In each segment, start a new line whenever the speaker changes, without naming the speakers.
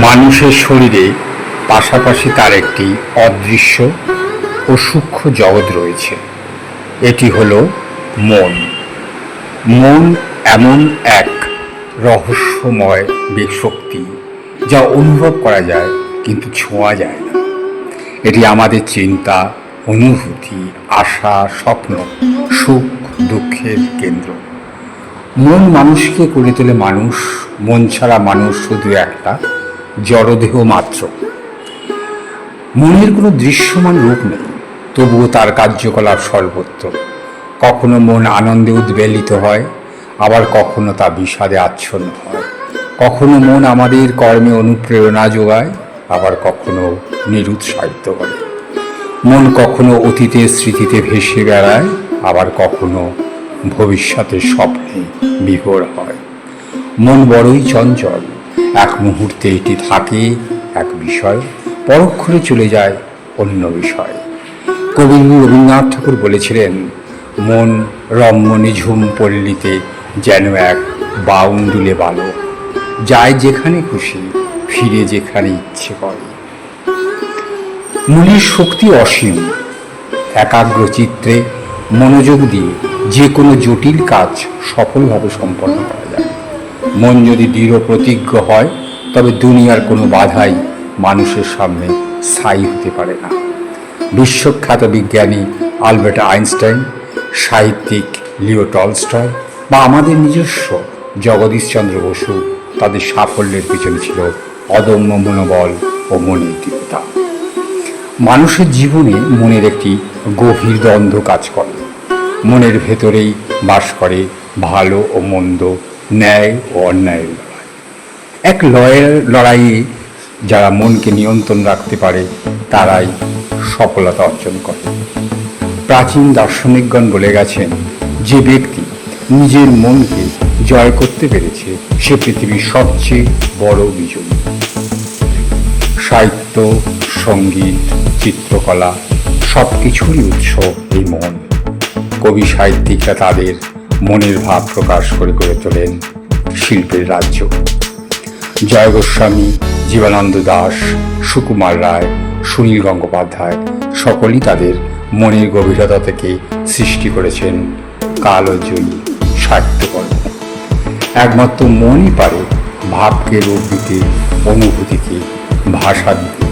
মানুষের শরীরে পাশাপাশি তার একটি অদৃশ্য ও সূক্ষ্ম জগৎ রয়েছে। এটি হল মন। মন এমন এক রহস্যময় শক্তি যা অনুভব করা যায় কিন্তু ছোঁয়া যায় না। এটি আমাদের চিন্তা, অনুভূতি, আশা, স্বপ্ন, সুখ, দুঃখের কেন্দ্র। মন মানুষকে করে তোলে মানুষ মন ছাড়া মানুষ শুধু একটা, জড়দেহ মাত্র। মনের কোনো দৃশ্যমান রূপ নেই, তবুও তার কার্যকলাপ সর্বত্র। কখনো মন আনন্দে উদ্বেলিত হয়, আবার কখনো তা বিষাদে আচ্ছন্ন হয়। কখনো মন আমাদের কর্মে অনুপ্রেরণা যোগায়, আবার কখনো নিরুৎসাহিত করে মন কখনো অতীতের স্মৃতিতে ভেসে বেড়ায়, আবার কখনো ভবিষ্যতের স্বপ্নে বিভোর হয়। মন বড়ই চঞ্চল। এক মুহূর্তে এটি থাকে এক বিষয়, পরক্ষণে চলে যায় অন্য বিষয়। কবি রবীন্দ্রনাথ ঠাকুর বলেছিলেন, মন রম্য নিঝুম পল্লীতে যেন এক বাউন্ডুলে বালক যায় যেখানে খুশি, ফিরে যেখানে ইচ্ছে করে। মনের শক্তি অসীম। একাগ্র চিত্রে মনোযোগ দিয়ে যে কোনো জটিল কাজ সফলভাবে সম্পন্ন করা যায়। মন যদি দৃঢ় প্রতিজ্ঞ হয়, তবে দুনিয়ার কোনো বাধাই মানুষের সামনে স্থায়ী হতে পারে না। বিশ্বখ্যাত বিজ্ঞানী আলবার্ট আইনস্টাইন, সাহিত্যিক লিও টলস্টয় বা আমাদের নিজস্ব জগদীশচন্দ্র বসু তাদের সাফল্যের পিছনে ছিল অদম্য মনোবল ও মনের দৃঢ়তা। মানুষের জীবনে মনের একটি গভীর দ্বন্দ্ব কাজ করে। মনের ভেতরেই বাস করে ভালো ও মন্দ ন্যায় ও অন্যায়ের লড়াই। এক লয়ের লড়াইয়ে যারা মনকে নিয়ন্ত্রণ রাখতে পারে, তারাই সফলতা অর্জন করে। প্রাচীন দার্শনিকগণ বলে গেছেন, যে ব্যক্তি নিজের মনকে জয় করতে পেরেছে, সে পৃথিবীর সবচেয়ে বড় বিজয়ী। সাহিত্য, সংগীত, চিত্রকলা সব কিছুরই উৎস এই মন। কবি সাহিত্যিকরা তাদের মনের ভাব প্রকাশ করে গড়ে তোলেন শিল্পের রাজ্য। জয় গোস্বামী জীবানন্দ দাস, সুকুমার রায়, সুনীল গঙ্গোপাধ্যায় সকলেই তাদের মনের গভীরতা থেকে সৃষ্টি করেছেন কালজয়ী সাহিত্যকর্ম। একমাত্র মনই পারে ভাবকে রূপ দিতে, অনুভূতিকে ভাষা দিতে।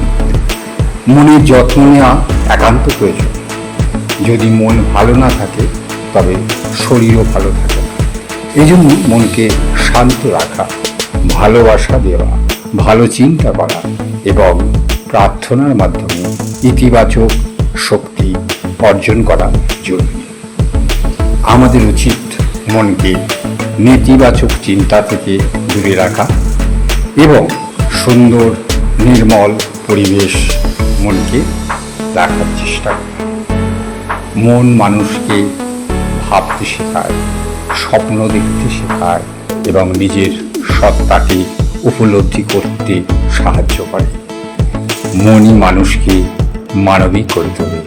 মনের যত্ন নেওয়া একান্ত প্রয়োজন। যদি মন ভালো না থাকে তবে শরীরও ভালো থাকে। এই জন্য মনকে শান্ত রাখা, ভালোবাসা দেওয়া, ভালো চিন্তা করা এবং প্রার্থনার মাধ্যমে ইতিবাচক শক্তি অর্জন করা জরুরি। আমাদের উচিত মনকে নেতিবাচক চিন্তা থেকে দূরে রাখা এবং সুন্দর, নির্মল পরিবেশ মনকে রাখার চেষ্টা করা। মন মানুষকে ভাবতে শেখায়, স্বপ্ন দেখতে শেখায় এবং নিজের সত্তাকে উপলব্ধি করতে সাহায্য করে। মনই মানুষকে মানবিক করে তোলে।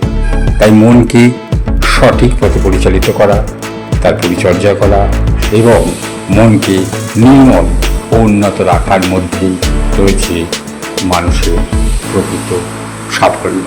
তাই মনকে সঠিক পথে পরিচালিত করা, তার পরিচর্যা করা এবং মনকে নির্মল ও উন্নত রাখার মধ্যেই রয়েছে মানুষের প্রকৃত সাফল্য।